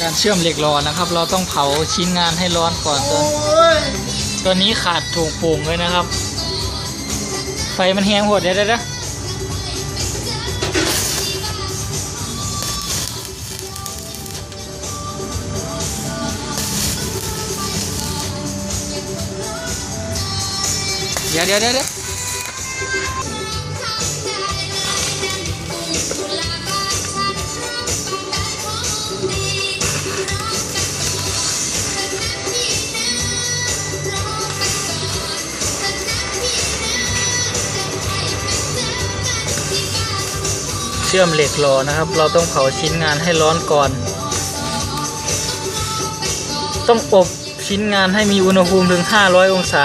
การเชื่อมเหล็กหล่อนะครับ เราต้องเผาชิ้นงานให้ร้อนก่อนตัวตัวนี้ขาดถูกปุ่งเลยนะครับ ไฟมันแห้งหดเดี๋ยวเดี๋ยวเดี๋ยวเดี๋ยว ชื่อมเหล็กหล่อนะครับ เราต้องเผาชิ้นงานให้ร้อนก่อน ต้องอบชิ้นงานให้มีอุณหภูมิถึง 500 องศา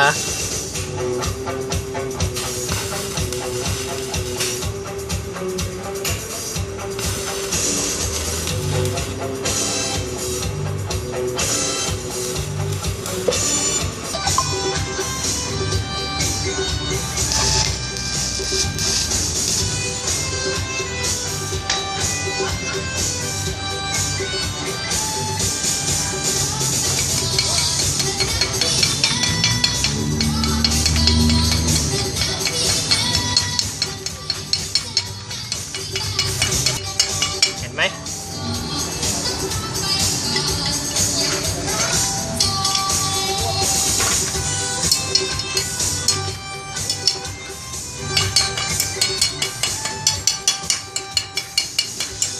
ไหม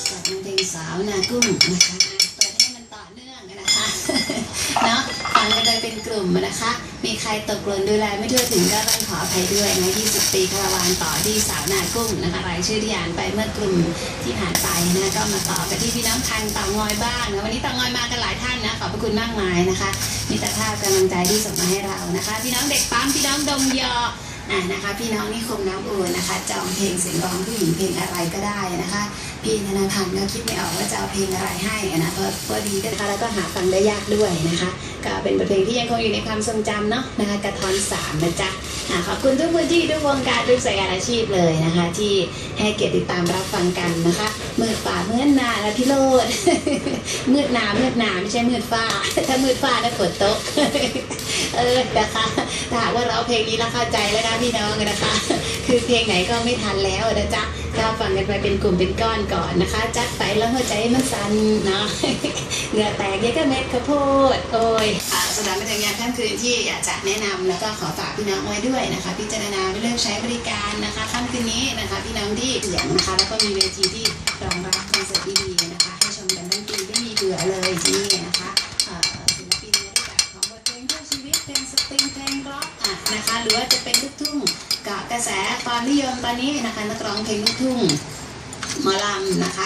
จากเพลงสาวนากุ้งนะคะเปิดให้มันต่อเนื่องนะคะเนาะันกันโดยเป็นกลุ่มนะคะ มีใครตกหล่นดูแลไม่ทั่วถึงก็ต้องขออภัยด้วยนะ20 ปีคาราวานต่อที่สาวนากุ้งนะคะรายชื่อที่อ่านไปเมื่อกลุ่มที่ผ่านไปนะก็มาต่อกันที่พี่น้องคังเต่างอยบ้างนะวันนี้เต่างอยมากันหลายท่านนะขอบพระคุณมากมายนะคะมีแต่ภาพกำลังใจที่ส่งมาให้เรานะคะ พี่น้องเด็กปั๊มพี่น้องดงยอ นะคะพี่น้องนิคมน้ำอูนนะคะจองเพลงเสียงร้องผู้หญิงเพลงอะไรก็ได้นะคะ พี่ธนาพันธ์ก็คิดไม่ออกว่าจะเอาเพลงอะไรให้นะก็ก็ดีด้วยนะคะแล้วก็หาฟังได้ยากด้วยนะคะ ก็เป็นบทเพลงที่ยังคงอยู่ในความทรงจำเนาะนะคะกระท้อนสามนะจ๊ะ ขอบคุณทุกพื้นที่ทุกวงการทุกสายงานอาชีพเลยนะคะ ที่ให้เกียรติติดตามรับฟังกันนะคะมืดป่ามืดนาและพี่โรดมืดหนามืดหนาไม่ใช่มืดฟ้า ถ้ามืดฟ้าน่ะฝนตกเออนะคะถ้าหากว่าเราเพลงนี้แล้วเข้าใจแล้วนะพี่น้องนะคะ คือเพลงไหนก็ไม่ทันแล้วนะจ๊ะก็ฟังกันไปเป็นกลุ่มเป็นก้อนก่อนนะคะ จัดไปแล้วหัวใจมันสั่นเนาะเหงื่อแตกเยอะก็เม็ดข้าวโพดโอ้ย สำหรับเป็นยามค่ำคืนที่อยากจะแนะนำแล้วก็ขอฝากพี่น้องไว้ด้วยนะคะ พิจารณาเรื่องใช้บริการนะคะค่ำคืนนี้นะคะ พี่น้องที่เสียงนะคะแล้วก็มีเวทีที่รองรับคอนเสิร์ตดีๆนะคะ ให้ชมกันทั้งปีไม่มีเบื่อเลยที่นี่นะคะศิลปินในรูปแบบของบทเพลงเพื่อชีวิตเพลงสตริงเพลงร็อกอะนะคะหรือว่าจะเป็นลูกทุ่งกับกระแสความนิยมตอนนี้นะคะนักร้องเพลงลูกทุ่งหมอลำนะคะ